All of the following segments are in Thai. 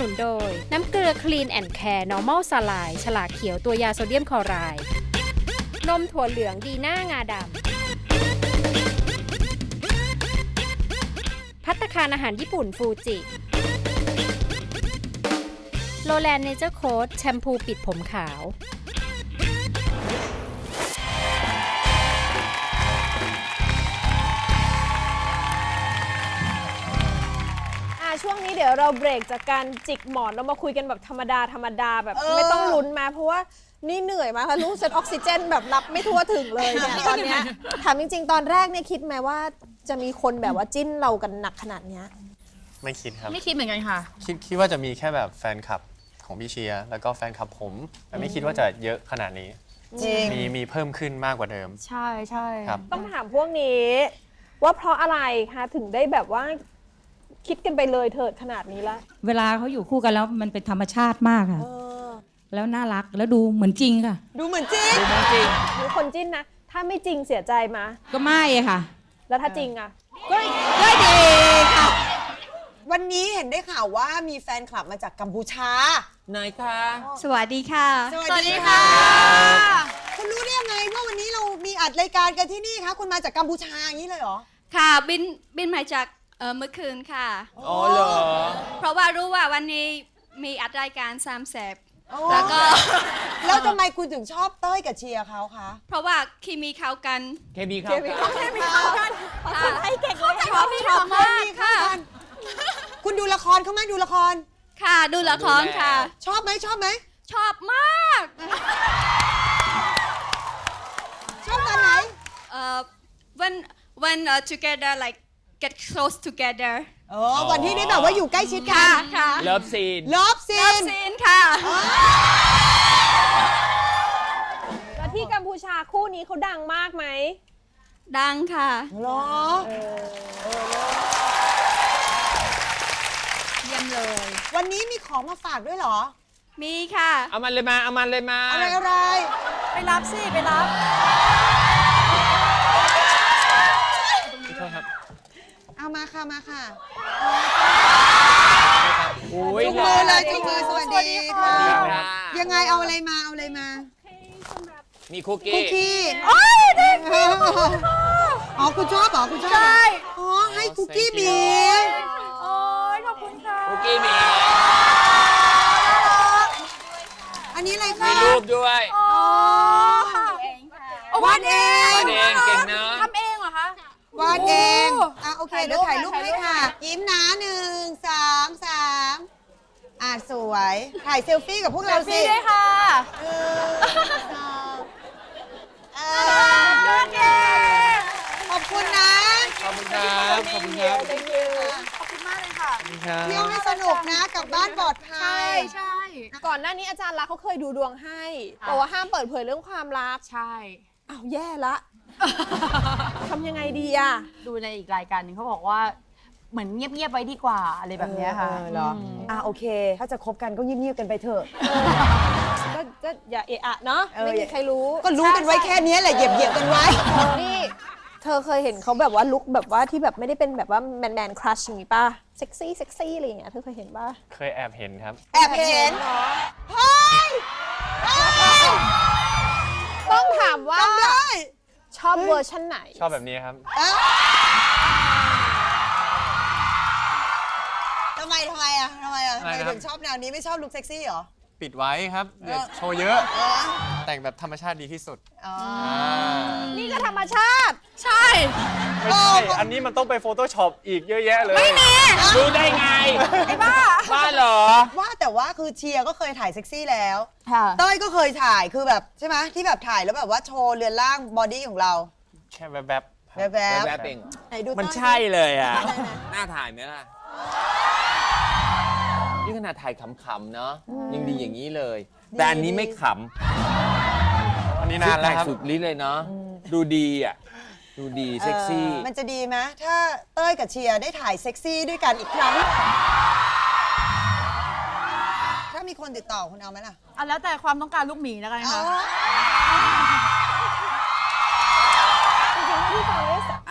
นุนโดย น้ำเกลือ Clean and Care Normal สลาย ฉลากเขียวตัวยาโซเดียมคลอไรด์นมถั่วเหลืองดีหน้างาดำพัตตคารอาหารญี่ปุ่นฟูจิโลแลนเนเจอร์โค้ดแชมพูปิดผมขาว ช่วงนี้เดี๋ยวเราเบรกจากการจิกหมอนเรามาคุยกันแบบธรรมดาธรรมดาแบบเออ ไม่ต้องลุ้นมา เพราะว่านี่เหนื่อยมากค่ะรู้เซตออกซิเจนแบบรับไม่ทั่วถึงเลยเนี่ยตอนเนี้ยถามจริง ๆ ตอนแรกเนี่ยคิดไหมว่าจะมีคนแบบว่าจิ้นเรากันหนักขนาดเนี้ย ไม่คิดครับ ไม่คิดเหมือนกันค่ะ คิดคิดว่าจะมีแค่แบบแฟนคลับของพี่เชียร์แล้วก็แฟนคลับผม แต่ไม่คิดว่าจะเยอะขนาดนี้ จริง มีมีเพิ่มขึ้นมากกว่าเดิม ใช่ใช่ครับ ต้องถามพวกนี้ ว่าเพราะอะไรคะถึงได้แบบว่า คิดกันไปเลยเถิดขนาดนี้ละเวลาเขาอยู่คู่กันแล้วมันเป็นธรรมชาติมากค่ะ เออ แล้วน่ารักแล้วดูเหมือนจริงค่ะ ดูเหมือนจริงหรือคนจิ้นนะ ถ้าไม่จริงเสียใจมา ก็ไม่อะค่ะ แล้วถ้าจริงอะก็ก็ดีค่ะ วันนี้เห็นได้ข่าวว่ามีแฟนคลับมาจากกัมพูชา ไหนคะ สวัสดีค่ะ สวัสดีค่ะ คุณรู้ได้ยังไงว่าวันนี้เรามีอัดรายการกันที่นี่คะ คุณมาจากกัมพูชาอย่างนี้เลยเหรอ ค่ะบินบินมาจาก เอ่อเมื่อคืนค่ะ อ๋อเหรอ เพราะว่ารู้ว่าวันนี้มีอัดรายการสามแสบโอ้แล้วก็ แล้วทำไมคุณถึงชอบเต้ยกับเชียร์เขาคะ เพราะว่าเคมีเข้ากันเคมีเข้ากันค่ะชอบชอบมากค่ะ คุณดูละครเขาไหมดูละคร ค่ะดูละครค่ะ ชอบไหมชอบไหม ชอบมาก ชอบตอนไหนเอ่อ when when uh, together like get close together เออวันที่ได้แบบว่าอยู่ใกล้ชิดกัค่ะนค่ะเลิฟซีน เลิฟซี love น scene ค่ะ แล้วที่กัมพูชาคู่นี้เขาดังมากไหม ดังค่ะ เหรอ เยี่ยมเลย วันนี้มีของมาฝากด้วยเหรอ มีค่ะ เอามันเลยมา เอามันเลยมา อะไรอะไร ไปรับสิ ไปรับ เอามาค่ะมาค่ะอุ้ยจุงมือเลยจุงมือสวัสดีค่ะสวัสดีค่ะ ยังไงเอาอะไรมาเอาอะไรมามีคุกคุกี้กกี้อ๋อคุณชอบเหรอคุณชอบใช่ อ๋อให้คุกกี้หมีคุกกี้มีอันนี้อะไรมีคะรูปด้วยวาดเองมาเอง เก่งนะทำเองเหรอคะ วาดเองอะโอเคเดี๋ยวถ่ายรูปให้ค่ะยิ้มนะหนึ่งสองสามอะสวย ถ่ายเซลฟี่กับพวกเราสิพี่ด้วยค่ะหนึ่งสองเออขอบคุณนะ ขอบคุณครับ ขอบคุณครับ ขอบคุณมากเลยค่ะขอบคุณครับ เที่ยวให้สนุกนะกลับบ้านปลอดภัใช่ย ใช่ ก่อนหน้านี้อาจารย์รักษณ์เขาเคยดูดวงให้บอกว่าห้ามเปิดเผยเรื่องความรัก ใช่ อ้าวแย่ละ ทำยังไงดีอะ ดูในอีกรายการหนึ่งเขาบอกว่าเหมือนเงียบๆไว้ดีกว่าอะไรแบบเนี้ยค่ะเออเหรอ ม อะโอเค ถ้าจะคบกันก็เงียบๆกันไปเถอะ ก็ก็อย่าเอะอะเนาะเออ ไม่มีใครรู้ก็รู้กันไว้แค่นี้แหละเหยียบๆกันไว้ นี่ เธอเคยเห็นเขาแบบว่าลุคแบบว่าที่แบบไม่ได้เป็นแบบว่าแมนแมนครัชอย่างงี้ป่ะเซ็กซี่เซ็กซี่อะไรอย่างเงี้ยเธอเคยเห็นป่ะเคยแอบเห็นครับ แอบเห็นเฮ้ยเฮ้ย ชอบเวอร์ชันไหน ชอบแบบนี้ครับเอ้าทำไมทำไมอะทำไมอะทำอะไรไมนะครับ ถึงชอบแนวนี้ไม่ชอบลุคเซ็กซี่เหรอ ปิดไว้ครับเดี๋ยวโชว์เยอะเออแต่งแบบธรรมชาติดีที่สุดอ๋อนี่ก็ธรรมชาติ ใช่ ไม่ใช่ อันนี้มันต้องไป Photoshop อีกเยอะแยะเลย ไม่มีรู้ได้ไงไอ้บ้าบ้าเหรอ ว่าแต่ว่าคือเชียร์ก็เคยถ่ายเซ็กซี่แล้วค่ะเต้ยก็เคยถ่ายคือแบบใช่ไหมที่แบบถ่ายแล้วแบบว่าโชว์เรือนร่างบอดี้ของเราแค่แบบแบบๆครับแวบแวบๆเองไหนดูมันเต้ยใช่เลยอะไหนไหนน่าถ่ายไหมล่ะนี่ ขนาดถ่ายขำๆเนาะยังดีอย่างนี้เลย แต่อันนี้ไม่ขำอันนี้นานแล้วครับ สุดฤทธิ์เลยเนาะดูดีอะดูดีเซ็กซี่ เออมันจะดีไหมถ้าเต้ยกับเชียร์ได้ถ่ายเซ็กซี่ด้วยกันอีกครั้ง ถ้ามีคนติดต่อคุณเอาไหมล่ะอันแล้วแต่ความต้องการลูกหมีแล้วกันอ๋อค่ะจริงๆถ้าพี่ฟัง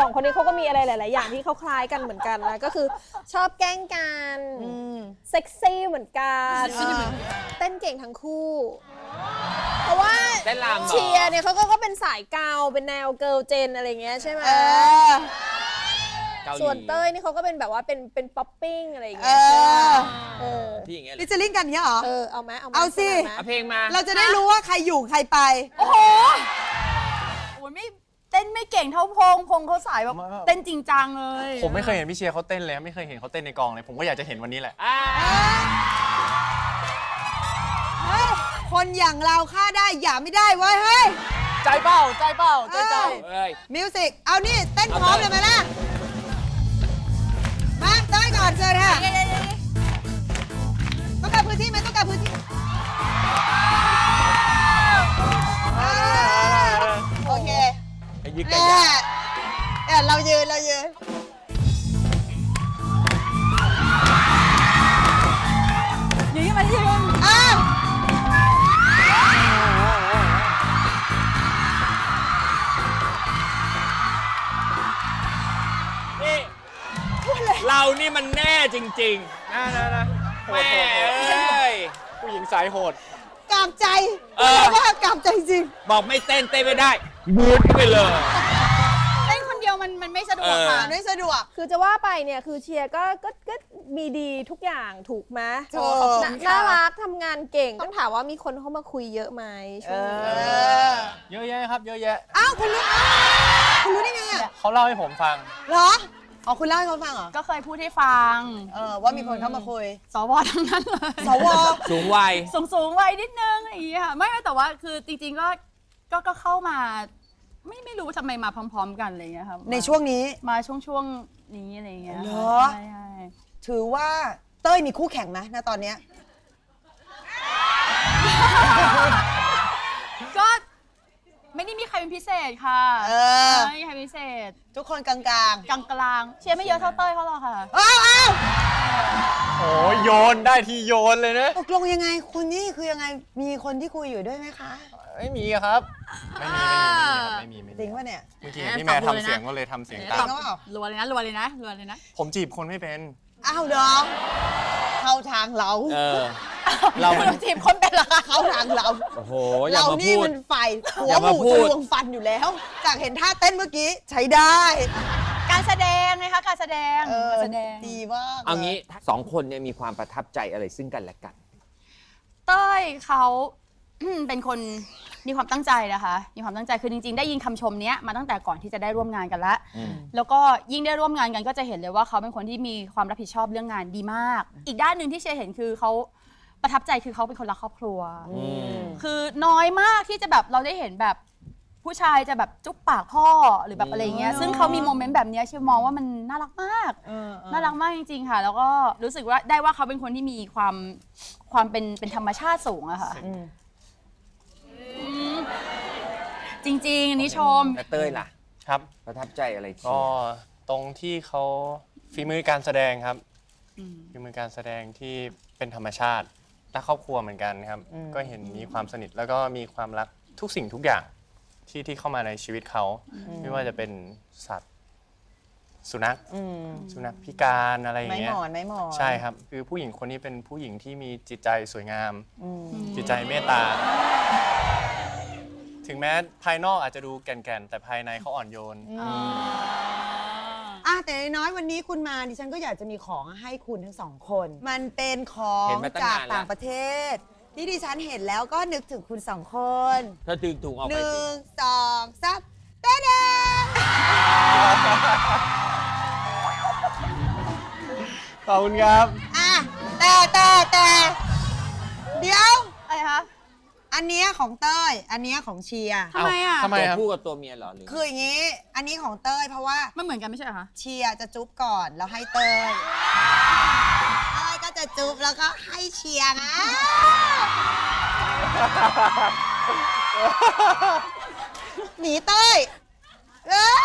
สองคนนี้เขาก็มีอะไรหลาย ๆ อย่างที่เขาคล้ายกันเหมือนกันนะก็คือชอบแกล้งกันอืมเซ็กซี่เหมือนกันเต้นเก่งทั้งคู่ เพราะว่าเต้นรำเหรอ เชียร์เนี่ยเขาก็ก็เป็นสายเกาเป็นแนวเกิร์ลเจนอะไรเงี้ยใช่ไหมเออเกาหลีส่วนเต้ยนี่เขาก็เป็นแบบว่าเป็นเป็นป๊อปปิ้งอะไรอย่างเอเงี้ยใช่ไหมอเออที่อย่างเงี้ยเลลิยเจลิงกันเนี้ยเหรอ เออเอาไหมเอาไหมเอาสิสนับไหม เอาเพลงมา เราจะได้รู้ว่าใครอยู่ใครไป โอ้โหโอ้ยไม่ เต้นไม่เก่งเท่าพงพงเขาสายแบบเต้นจริงจังเลยผมไม่เคยเห็นพี่เชียร์เขาเต้นเลยไม่เคยเห็นเขาเต้นในกองเลย ผมก็อยากจะเห็นวันนี้แหละอ่าเฮ้ยคนอย่างเราฆ่าได้อย่าไม่ได้เว้ยเฮ้ย ใจเป้าใจเป้าใจใจ เอ้ย มิวสิก เอานี่ เต้นเอาพร้อมเต้เลยยไหมล่ะ มาเต้ยก่อนเชิญค่ะต้องการพื้นที่ไหมต้องการพื้นที่ ยึดแหกันม่ยาเอ่อเรายืนเรายืนยืนมายืนอ้าวนี่เรานี่มันแน่จริงนะนะนะๆแม่เอ้ย ผู้หญิงสายโหด กลับใจเออรียกว่ากลับใจจริง บอกไม่เต้นเต้นไม่ได้ บูดไปเลย เต้นคนเดียวมันมันไม่สะดวกค่ะเออ ไม่สะดวก คือจะว่าไปเนี่ยคือเชียร์ก็ก็ก็มีดีทุกอย่างถูกไหมถูกน่าน่ารักทำงานเก่ง ต้องถามว่ามีคนเข้ามาคุยเยอะไหมช่วงนี้เออเยอะแยะครับ เยอะแยะอ้าวคุณรู้อ้าวคุณรู้ได้ไงอะเขาเล่าให้ผมฟัง เหรออ๋อคุณเล่าให้เขาฟังเหรอก็เคยพูดให้ฟัง เออว่ามีคนเข้ามาคุยสวทั้งนั้นเลย สว สูงวัย สูงสูงๆไว้นิดนึงอะไรอย่างเงี้ยค่ะไม่ไม่แต่ว่าคือจริงๆก็ ก็ก็เข้ามา ไม่ไม่รู้ทำไมมาพร้อม ๆ กันอะไรอย่างเงี้ยค่ะในช่วงนี้ มาช่วงช่วงๆนี้อะไรอย่างเงี้ยเหรค่ะอใช่ใช่ถือว่าเต้ยมีคู่แข่งไหมณตอนเนี้ยก็ไม่ได้มีใครเป็นพิเศษค่ะเออ ไม่มีใครเป็นพิเศษทุกคนกลางกลางๆเชียร์ไม่เยอะเท่าเต้ยเขาหรอกค่ะ ๆอ้าวอ้าวโอ้ยโยนได้ที่โยนเลยนะ ตกลงยังไงคุณนี่คือยังไงมีคนที่คุยอยู่ด้วยไหมคะ ไม่มีครับ ไม่มีไม่มีไม่มีจริงครับปะเนี่ยไม่มีเมื่อกี้พี่แม่ทำเสียงก็เลยทำเสียงจตาริมงก็เปล่ารัวเลยนะรัวเลยนะรัวเลยนะ ผมจีบคนไม่เป็น อ้าวน้องเข้าทางเราเออ เรามัน ทีมคนเป็นเหรอคะเข้าทางเรา โอ้โห อย่าเรามานี่พูด มันฝ่ายหัวอย่าหมามูพูทะดลวงฟันอยู่แล้ว จากเห็นท่าเต้นเมื่อกี้ใช้ได้การแสดงไงคะการแสดงเออการแสดง ดีมากเอางี้สองคนเนี่ยมีความประทับใจอะไรซึ่งกันและกัน เต้ยเขา เป็นคนมีความตั้งใจนะคะ มีความตั้งใจคือจริงๆ ได้ยินคำชมเนี้ยมาตั้งแต่ก่อนที่จะได้ร่วมงานกันละแล้วก็ยิ่งได้ร่วมงานกันก็จะเห็นเลยว่าเขาเป็นคนที่มีความรับผิดชอบเรื่องงานดีมาก อีกด้านหนึ่งที่เชียร์เห็นคือเขาประทับใจคือเขาเป็นคนรักครอบครัว คือน้อยมากที่จะแบบเราได้เห็นแบบผู้ชายจะแบบจุ๊บปากพ่อหรือแบบอะไรอย่างเงี้ย ซึ่งเขามีโมเมนต์แบบเนี้ยเชียร์มองว่ามันน่ารักมาก น่ารักมากจริงๆค่ะ แล้วก็รู้สึกว่าได้ว่าเขาเป็นคนที่มีความความเป็นเป็นธรรมชาติสูงอะค่ะอืม จริง ๆ อันนี้ชมแต่เต้ยล่ะ ครับ ประทับใจอะไรเชีก็ยร์ตรงที่เขาฝีมือการแสดงครับฝีมือการแสดงที่เป็นธรรมชาติและครอบครัวเหมือนกันครับ ก็เห็นมีความสนิทแล้วก็มีความรักทุกสิ่งทุกอย่างที่ที่เข้ามาในชีวิตเขา ไม่ว่าจะเป็นสัตว์ สุนัข สุนัขพิการอะไรอย่างไม่เงี้หยมอนไม่หมอนใช่ครับ คือผู้หญิงคนนี้เป็นผู้หญิงที่มีจิตใจสวยงาม จิตใจเมตตา ถึงแม้ภายนอกอาจจะดูแก่นๆ แต่ภายในเขาอ่อนโยน อะแต่น้อยๆวันนี้คุณมาดิฉันก็อยากจะมีของให้คุณทั้งสองคน มันเป็นของเห็นมาตั้งจากนานแล้ว ต่างประเทศ ที่ดิฉันเห็นแล้วก็นึกถึงคุณสองคนเธอดึงถุงออกหไปนึ่สิงสองสามเต้นเด้ขอบคุณครับ อะแต่แต่แต่เดี๋ยว อะไรคะอันเนี้ยของเต้ย อันเนี้ยของเชียร์ทำไมอะ ทำไมตัวครับ ผู้กับตัวเมียเหรอหรือคืออย่างนี้ อันนี้ของเต้ยเพราะว่ามันเหมือนกันไม่ใช่เหรอคะ เชียร์จะจุ๊บก่อนแล้วให้เตยเต้ยก็จะจุ๊บแล้วก็ให้เชียร์นะหนีเต้ยเอ้ย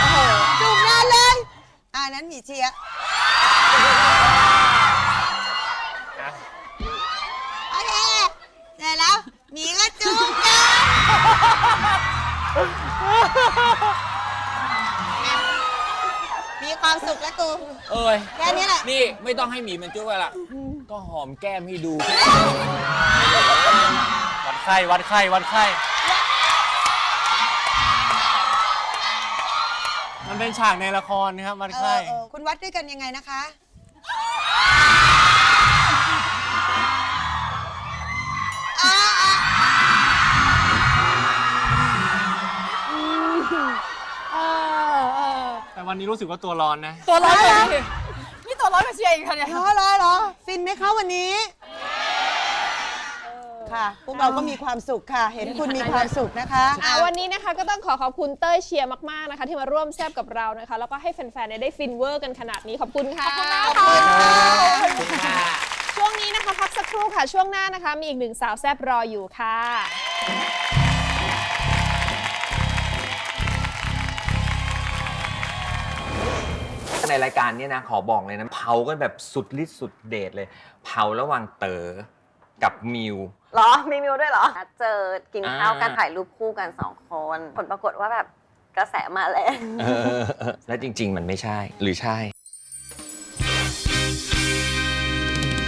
โอ้โหจุ๊บนานเลยอ่านั้นหมีเชียร์ มีความสุขแล้วกู เอ้ยแค่นี้แหละ นี่ไม่ต้องให้หมีมันจุ๊บอะไรละก็หอมแก้มให้ดู วัดไข้ วัดไข้ วัดไข้ มันเป็นฉากในละครนะครับ วัดไข้คุณวัดด้วยกันยังไงนะคะ แต่วันนี้รู้สึกว่าตัวร้อนนะ ตัวร้อนเลยนี่ตัวร้อนกับเชียร์อีกค่ะเนี่ยรอรอรอฟินไหมคะวันนี้ ค่ะ พวกเราก็มีความสุขค่ะ เห็นคุณมีความสุขนะคะอะวันนี้นะคะก็ต้องขอขอบคุณเต้ยเชียร์มากๆนะคะ ที่มาร่วมแซบกับเรานะคะ แล้วก็ให้แฟนๆเนี่ยได้ฟินเวอร์กันขนาดนี้ขอบคุณค่ะ ขอบคุณมากค่ะช่วงนี้นะคะพักสักครู่ค่ะ ช่วงหน้านะคะ มีอีกหนึ่งสาวแซบรออยู่ค่ะ ในรายการเนี้นะขอบอกเลยนะเผากันแบบสุดฤทธิ์สุดเดชเลย เผาระหว่างเต๋อกับมิว เหรอมีมิวด้วยเหรอเจอกินข้าวกันอ่า ถ่ายรูปคู่กันสองคน ผลปรากฏว่าแบบกระแสมาแรง เออแล้วจริง ๆ มันไม่ใช่หรือใช่